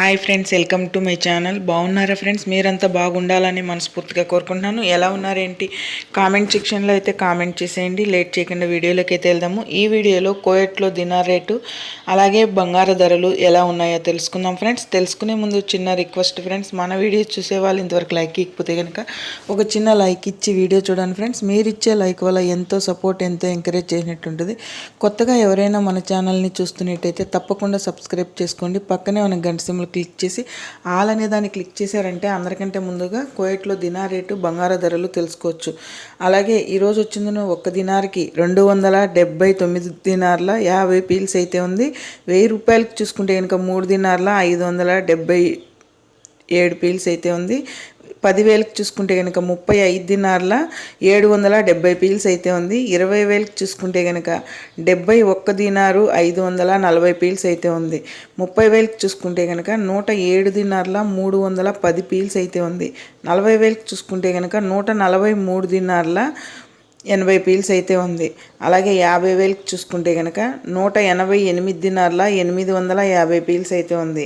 Hi friends welcome to my channel. బాగున్నారా friends? మీరంతా బాగుండాలని మనస్ఫూర్తిగా కోరుకుంటున్నాను. ఎలా ఉన్నారేంటి? కామెంట్ సెక్షన్లో అయితే కామెంట్ చేసేయండి. లేట్ చేయకుండా వీడియోలోకి అయితే వెళ్దాము. ఈ వీడియోలో కోయట్లో దినార్ రేటు అలాగే బంగారు ధరలు ఎలా ఉన్నాయో తెలుసుకుందాం ఫ్రెండ్స్. తెలుసుకునే ముందు చిన్న రిక్వెస్ట్ ఫ్రెండ్స్. మన వీడియో చూసే వాళ్ళు ఇంతవరకు లైక్ ఇకపోతే కనుక ఒక చిన్న లైక్ ఇచ్చి వీడియో చూడండి ఫ్రెండ్స్. మీరు ఇచ్చే లైక్ వల్ల ఎంతో సపోర్ట్ ఎంతో ఎంకరేజ్ చేసినట్టుంటుంది కొత్తగా ఎవరైనా మన ఛానల్ని చూస్తున్నట్టయితే తప్పకుండా సబ్స్క్రైబ్ చేసుకోండి. పక్కనే మన గంట క్లిక్ చేసి ఆల్ అనే దాన్ని క్లిక్ చేశారంటే అందరికంటే ముందుగా కోయట్లో దినా రేటు బంగారు ధరలు తెలుసుకోవచ్చు. అలాగే ఈరోజు వచ్చింది ఒక్క దినార్కి రెండు వందల డెబ్బై తొమ్మిది దినార్ల యాభై పీల్స్ అయితే ఉంది. వెయ్యి రూపాయలకి చూసుకుంటే కనుక మూడు దినార్ల ఐదు వందల డెబ్బై ఏడు పీల్స్ అయితే ఉంది. పదివేలకు చూసుకుంటే కనుక ముప్పై ఐదు దినార్ల ఏడు వందల డెబ్బై పీల్స్ అయితే ఉంది. ఇరవై వేలకు చూసుకుంటే కనుక డెబ్బై ఒక్క దినారు ఐదు వందల నలభై పీల్స్ అయితే ఉంది. ముప్పై వేలకు చూసుకుంటే కనుక నూట ఏడు దినార్ల మూడు వందల పది పీల్స్ అయితే ఉంది. నలభై వేలకు చూసుకుంటే కనుక నూట నలభై మూడు దినార్ల ఎనభై పీల్స్ అయితే ఉంది. అలాగే యాభై వేలకు చూసుకుంటే కనుక నూట ఎనభై ఎనిమిదిన్నరల ఎనిమిది వందల యాభై పీల్స్ అయితే ఉంది.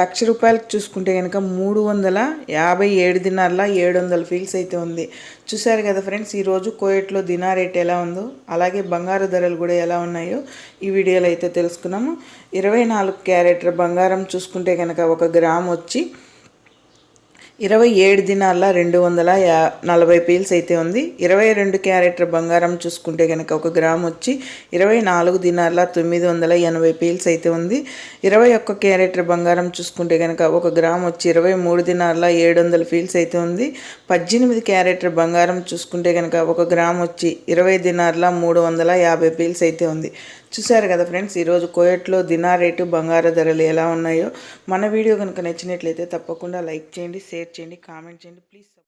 లక్ష రూపాయలకు చూసుకుంటే కనుక మూడు వందల యాభై ఏడు దినార్ల ఏడు వందల పీల్స్ అయితే ఉంది. చూసారు కదా ఫ్రెండ్స్ ఈరోజు కోయట్లో దినా రేట్ ఎలా ఉందో అలాగే బంగారు ధరలు కూడా ఎలా ఉన్నాయో ఈ వీడియోలో అయితే తెలుసుకున్నాము. ఇరవై నాలుగు క్యారెట్ బంగారం చూసుకుంటే కనుక ఒక గ్రామ్ వచ్చి ఇరవై ఏడు దినాల రెండు వందల యా నలభై పీల్స్ అయితే ఉంది. ఇరవై రెండు క్యారెట్ల బంగారం చూసుకుంటే కనుక ఒక గ్రామ్ వచ్చి ఇరవై నాలుగు దినాల తొమ్మిది వందల ఎనభై పీల్స్ అయితే ఉంది. ఇరవై ఒక్క క్యారెట్ల బంగారం చూసుకుంటే కనుక ఒక గ్రామ్ వచ్చి ఇరవై మూడు దినాల ఏడు వందల పీల్స్ అయితే ఉంది. పద్దెనిమిది క్యారెట్ల బంగారం చూసుకుంటే కనుక ఒక గ్రామ్ వచ్చి ఇరవై దినాల మూడు వందల యాభై పీల్స్ అయితే ఉంది. చూసారు కదా ఫ్రెండ్స్ ఈరోజు కోయట్లో దినా రేటు బంగారు ధరలు ఎలా ఉన్నాయో. మన వీడియో కనుక నచ్చినట్లయితే తప్పకుండా లైక్ చేయండి షేర్ చేయండి కామెంట్ చేయండి. ప్లీజ్